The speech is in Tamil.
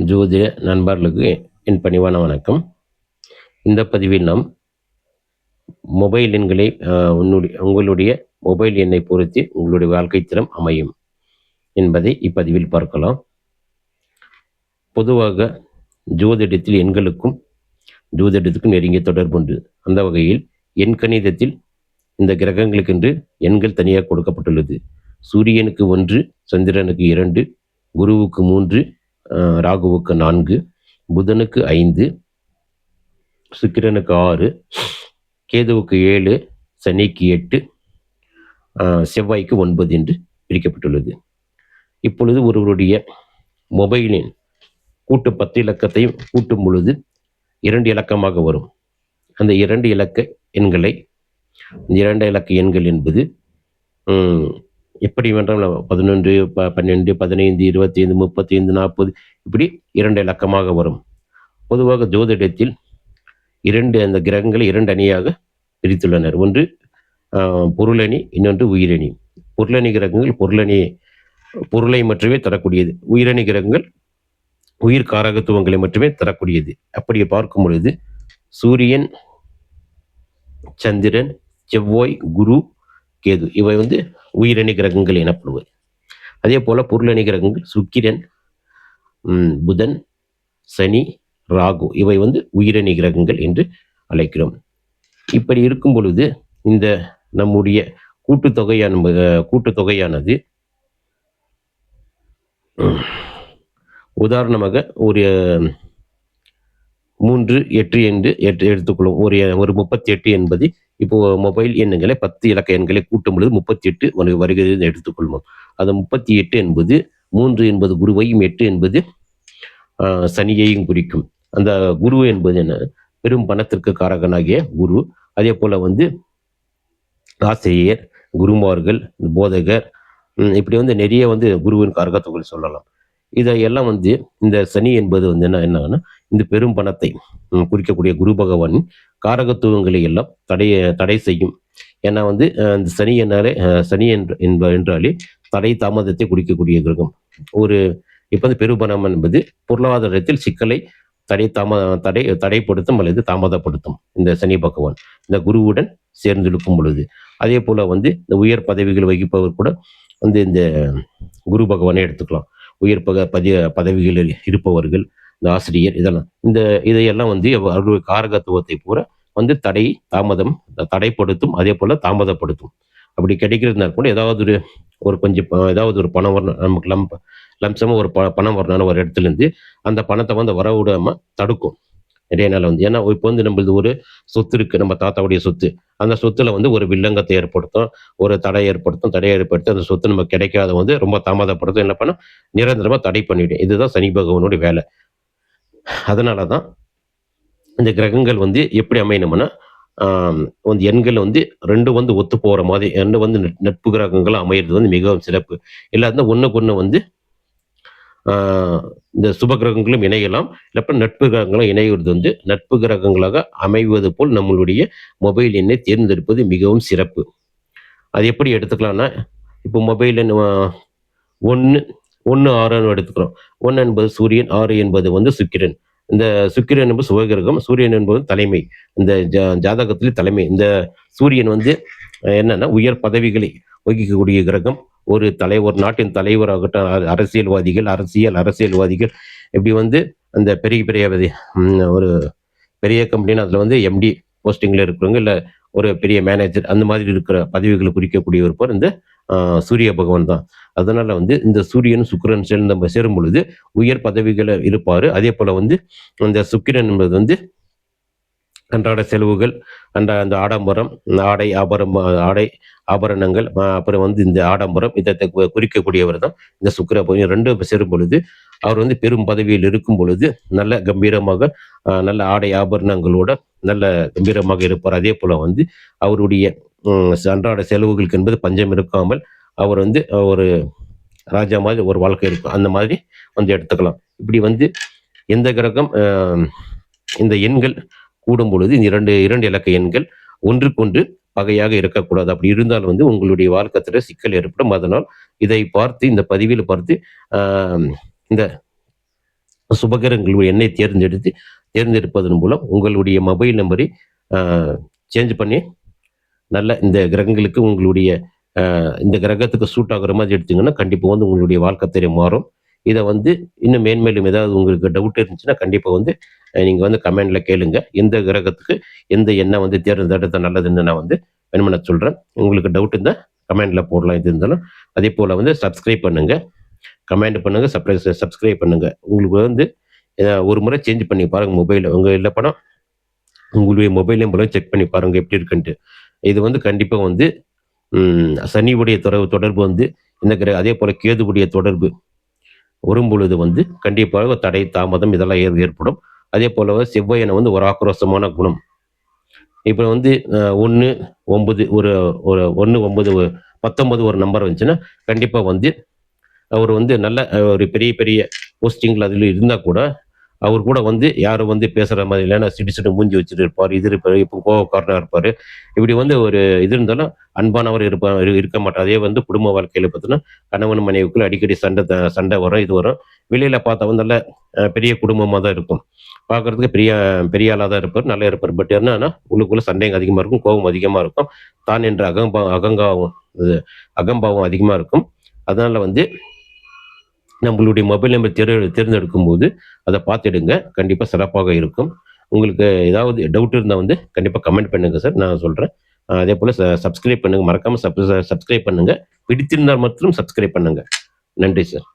ஜோதிட நண்பர்களுக்கு என் பணிவான வணக்கம். இந்த பதிவில் நாம் மொபைல் எண்களை உன்னுடைய உங்களுடைய மொபைல் எண்ணை பொறுத்து உங்களுடைய வாழ்க்கை திறம் அமையும் என்பதை இப்பதிவில் பார்க்கலாம். பொதுவாக ஜோதிடத்தில் எண்களுக்கும் ஜோதிடத்துக்கும் நெருங்கிய தொடர்பு உண்டு. அந்த வகையில் எண் கணிதத்தில் இந்த கிரகங்களுக்கென்று எண்கள் தனியாக கொடுக்கப்பட்டுள்ளது. சூரியனுக்கு ஒன்று சந்திரனுக்கு இரண்டு குருவுக்கு மூன்று ராகுவுக்கு நான்கு புதனுக்கு ஐந்து சுக்கிரனுக்கு ஆறு கேதுவுக்கு ஏழு சனிக்கு எட்டு செவ்வாய்க்கு ஒன்பது என்று பிரிக்கப்பட்டுள்ளது. இப்பொழுது ஒருவருடைய மொபைலின் கூட்டு பத்து இலக்கத்தையும் கூட்டும் பொழுது இரண்டு இலக்கமாக வரும். அந்த இரண்டு இலக்க எண்களை இந்த இரண்டு இலக்க எண்கள் என்பது எப்படி வேண்டாம் பதினொன்று ப பன்னெண்டு பதினைந்து இருபத்தி ஐந்து முப்பத்தி ஐந்து நாற்பது இப்படி இரண்டு இலக்கமாக வரும். பொதுவாக ஜோதிடத்தில் இரண்டு அந்த கிரகங்களை இரண்டு அணியாக பிரித்துள்ளனர். ஒன்று பொருளணி இன்னொன்று உயிரணி. பொருளணி கிரகங்கள் பொருளணி பொருளை மட்டுமே தரக்கூடியது. உயிரணி கிரகங்கள் உயிர் காரகத்துவங்களை மட்டுமே தரக்கூடியது. அப்படி பார்க்கும் பொழுது சூரியன் சந்திரன் செவ்வாய் குரு கேது. இவை வந்து உயிரணி கிரகங்கள் எனப்படுவது அதே போல பொருளணி கிரகங்கள் சுக்கிரன் புதன் சனி ராகு இவை வந்து உயிரணி கிரகங்கள் என்று அழைக்கிறோம். இப்படி இருக்கும் பொழுது இந்த நம்முடைய கூட்டுத்தொகையான கூட்டுத்தொகையானது உதாரணமாக ஒரு மூன்று எட்டு என்று எட்டு எடுத்துக்கொள்ளும் ஒரு ஒரு முப்பத்தி எட்டு என்பது இப்போ மொபைல் எண்ணுங்களை பத்து இலக்க எண்களை கூட்டும் பொழுது முப்பத்தி எட்டு வருகிறது எடுத்துக்கொள்வோம். அது முப்பத்தி எட்டு என்பது மூன்று என்பது குருவையும் எட்டு என்பது ஆஹ், சனியையும் குறிக்கும். அந்த குரு என்பது என்ன? பெரும் பணத்திற்கு காரகனாகிய குரு. அதே போல வந்து ஆசிரியர் குருமார்கள் போதகர் இப்படி வந்து நிறைய வந்து குருவின் காரகத்துவங்கள் சொல்லலாம். இதையெல்லாம் வந்து இந்த சனி என்பது வந்து என்ன என்னன்னா இந்த பெரும் பணத்தை குறிக்கக்கூடிய குரு பகவான் காரகத்துவங்களை எல்லாம் தடை தடை செய்யும். ஏன்னா வந்து அந்த சனி என்னாலே சனி என்ற என்ப என்றாலே தடை தாமதத்தை குறிக்கக்கூடிய கிரகம். ஒரு இப்போ வந்து பெருபணம் என்பது பொருளாதாரத்தில் சிக்கலை தடை தாம தடை தடைப்படுத்தும் அல்லது தாமதப்படுத்தும். இந்த சனி பகவான் இந்த குருவுடன் சேர்ந்து இருக்கும் பொழுது. அதே போல் வந்து இந்த உயர் பதவிகள் வகிப்பவர் கூட வந்து இந்த குரு பகவானை எடுத்துக்கலாம். உயர் பக பதி பதவிகளில் இருப்பவர்கள் இந்த ஆசிரியர் இதெல்லாம் இந்த இதையெல்லாம் வந்து அவருடைய காரகத்துவத்தை பூரா வந்து தடை தாமதம் தடைப்படுத்தும் அதே போல தாமதப்படுத்தும். அப்படி கிடைக்கிறதுனா கூட ஏதாவது ஒரு ஒரு கொஞ்சம் ஏதாவது ஒரு பணம் வரணும் நமக்கு லம்ப லம்சமாக ஒரு ப பணம் வரணும்னு ஒரு இடத்துல இருந்து அந்த பணத்தை வந்து வர விடாமல் தடுக்கும். நிறைய நாள் வந்து ஏன்னா இப்போ வந்து நம்மளது ஒரு சொத்து இருக்குது நம்ம தாத்தாவுடைய சொத்து. அந்த சொத்துல வந்து ஒரு வில்லங்கத்தை ஏற்படுத்தும் ஒரு தடை ஏற்படுத்தும் தடை ஏற்படுத்தி அந்த சொத்து நம்ம கிடைக்காத வந்து ரொம்ப தாமதப்படுத்தும் என்ன பண்ணும்? நிரந்தரமாக தடை பண்ணிவிடும் இதுதான் சனி பகவானுடைய வேலை. அதனால தான் இந்த கிரகங்கள் வந்து எப்படி அமையணும்னா வந்து எண்கள் வந்து ரெண்டு வந்து ஒத்து போகிற மாதிரி ரெண்டு வந்து நட்- நட்பு கிரகங்களாக அமையிறது வந்து மிகவும் சிறப்பு. இல்லாத ஒன்றுக்கு ஒன்று வந்து இந்த சுப கிரகங்களும் இணையலாம். இல்லப்ப நட்பு கிரகங்களும் இணைகிறது வந்து நட்பு கிரகங்களாக அமைவது போல் நம்மளுடைய மொபைல் எண்ணை தேர்ந்தெடுப்பது மிகவும் சிறப்பு. அது எப்படி எடுத்துக்கலாம்னா இப்போ மொபைல் எண் ஒன்று ஒன்று ஆறுன்னு எடுத்துக்கிறோம். ஒன்று என்பது சூரியன் ஆறு என்பது வந்து சுக்கிரன். இந்த சுக்கிரன் என்பது சுபகிரகம் சூரியன் என்பது தலைமை. இந்த ஜா- ஜாதகத்திலே தலைமை. இந்த சூரியன் வந்து என்னென்னா என்னன்னா உயர் பதவிகளை வகிக்கக்கூடிய கிரகம். ஒரு தலைவர் நாட்டின் தலைவராகட்டும் அ- அரசியல்வாதிகள் அரசியல் அரசியல்வாதிகள். இப்படி வந்து அந்த பெரிய பெரிய ஒரு பெரிய கம்பெனின்னு அதில் வந்து எம்டி போஸ்டிங்கில் இருக்கிறவங்க இல்லை ஒரு பெரிய மேனேஜர் அந்த மாதிரி இருக்கிற பதவிகளை குறிக்கக்கூடிய பேர் இந்த சூரிய பகவான் தான். அதனால வந்து இந்த சூரியன் சுக்கிரன் சேர்ந்த நம்ம சேரும் பொழுது உயர் பதவிகளை இருப்பார். அதே போல வந்து அந்த சுக்கிரன் என்பது வந்து அன்றாட செலவுகள் அன்ற அந்த ஆடம்பரம் ஆடை ஆபரம் ஆடை ஆபரணங்கள் அப்புறம் வந்து இந்த ஆடம்பரம் இதை குறிக்கக்கூடியவர் தான் இந்த சுக்கிர பகவான். ரெண்டும் சேரும் பொழுது அவர் வந்து பெரும் பதவியில் இருக்கும் பொழுது நல்ல கம்பீரமாக நல்ல ஆடை ஆபரணங்களோட நல்ல கம்பீரமாக இருப்பார். அதே போல வந்து அவருடைய அன்றாட செலவுகளுக்கு என்பது பஞ்சம் இருக்காமல் அவர் வந்து ஒரு ராஜா மாதிரி ஒரு வாழ்க்கை இருக்கும். அந்த மாதிரி வந்து எடுத்துக்கலாம். இப்படி வந்து எந்த கிரகம் இந்த எண்கள் கூடும் பொழுது இந்த இரண்டு இரண்டு இலக்க எண்கள் ஒன்றுக்கொன்று பகையாக இருக்கக்கூடாது. அப்படி இருந்தால் வந்து உங்களுடைய வாழ்க்கத்துல சிக்கல் ஏற்படும். அதனால் இதை பார்த்து இந்த பதிவில் பார்த்து இந்த சுபகரங்களுடைய எண்ணை தேர்ந்தெடுத்து தேர்ந்தெடுப்பதன் மூலம் உங்களுடைய மொபைல் நம்பரை சேஞ்ச் பண்ணி நல்ல இந்த கிரகங்களுக்கு உங்களுடைய இந்த கிரகத்துக்கு சூட் ஆகுற மாதிரி எடுத்தீங்கன்னா கண்டிப்பாக வந்து உங்களுடைய வாழ்க்கை தெரிய மாறும். இதை வந்து இன்னும் மேன்மேலும் ஏதாவது உங்களுக்கு டவுட் இருந்துச்சுன்னா கண்டிப்பாக வந்து நீங்கள் வந்து கமெண்டில் கேளுங்க. எந்த கிரகத்துக்கு எந்த எண்ணெய் வந்து தேர்ந்தெடுத்த நல்லதுன்னு நான் வந்து வேணுமென சொல்கிறேன் உங்களுக்கு டவுட் இருந்தால் கமெண்டில் போடலாம். இது இருந்தாலும் அதே போல் வந்து சப்ஸ்கிரைப் பண்ணுங்கள் கமெண்ட் பண்ணுங்கள் சப்ரைஸ் சப்ஸ்கிரைப் பண்ணுங்கள் உங்களுக்கு வந்து ஒரு முறை சேஞ்ச் பண்ணி பாருங்கள் மொபைலில் உங்கள் இல்லை படம் உங்களுடைய மொபைலையும் மூலம் செக் பண்ணி பாருங்கள் எப்படி இருக்குன்ட்டு. இது வந்து கண்டிப்பாக வந்து சனியுடைய தொடர்பு தொடர்பு வந்து இந்த கிரக அதே போல் கேதுவுடைய தொடர்பு வரும் பொழுது வந்து கண்டிப்பாக தடை தாமதம் இதெல்லாம் ஏற் ஏற்படும். அதே போல செவ்வாயனை வந்து ஒரு ஆக்ரோஷமான குணம். இப்போ வந்து ஒன்று ஒன்பது ஒரு ஒரு ஒன்று ஒன்பது பத்தொன்பது ஒரு நம்பர் வந்துச்சுன்னா கண்டிப்பாக வந்து அவர் வந்து நல்ல ஒரு பெரிய பெரிய போஸ்டிங்கில் அதில் இருந்தால் கூட அவர் கூட வந்து யாரும் வந்து பேசுகிற மாதிரி இல்லைன்னா சிடு சிட்டு மூஞ்சி வச்சுட்டு இருப்பார் இது இருப்பார் இப்போ கோபக்காரனாக இருப்பார். இப்படி வந்து ஒரு இது இருந்தாலும் அன்பானவர் இருப்பா இருக்க மாட்டார். அதே வந்து குடும்ப வாழ்க்கையில் பார்த்தோன்னா கணவன் மனைவிக்குள்ள அடிக்கடி சண்டை சண்டை வரும் இது வரும். வெளியில் பார்த்தா வந்து நல்ல பெரிய குடும்பமாக தான் இருக்கும். பார்க்கறதுக்கு பெரிய பெரிய ஆளாக தான் இருப்பார் நல்லா இருப்பார். பட் என்னன்னா உள்ளுக்குள்ளே சண்டைங்க அதிகமாக இருக்கும் கோபம் அதிகமாக இருக்கும். தான் என்ற அகம்பா அகங்காவும் அகம்பாவம் அதிகமாக இருக்கும். அதனால் வந்து நம்மளுடைய மொபைல் நம்பர் தேர் தேர்ந்தெடுக்கும் போது அதை பார்த்துடுங்க. கண்டிப்பாக சிறப்பாக இருக்கும். உங்களுக்கு ஏதாவது டவுட் இருந்தால் வந்து கண்டிப்பாக கமெண்ட் பண்ணுங்கள் சார் நான் சொல்கிறேன் அதே போல் சப்ஸ்கிரைப் பண்ணுங்கள் மறக்காமல் சப் சப்ஸ்கிரைப் பண்ணுங்கள் பிடித்திருந்தால் மட்டும் சப்ஸ்கிரைப் பண்ணுங்கள் நன்றி சார்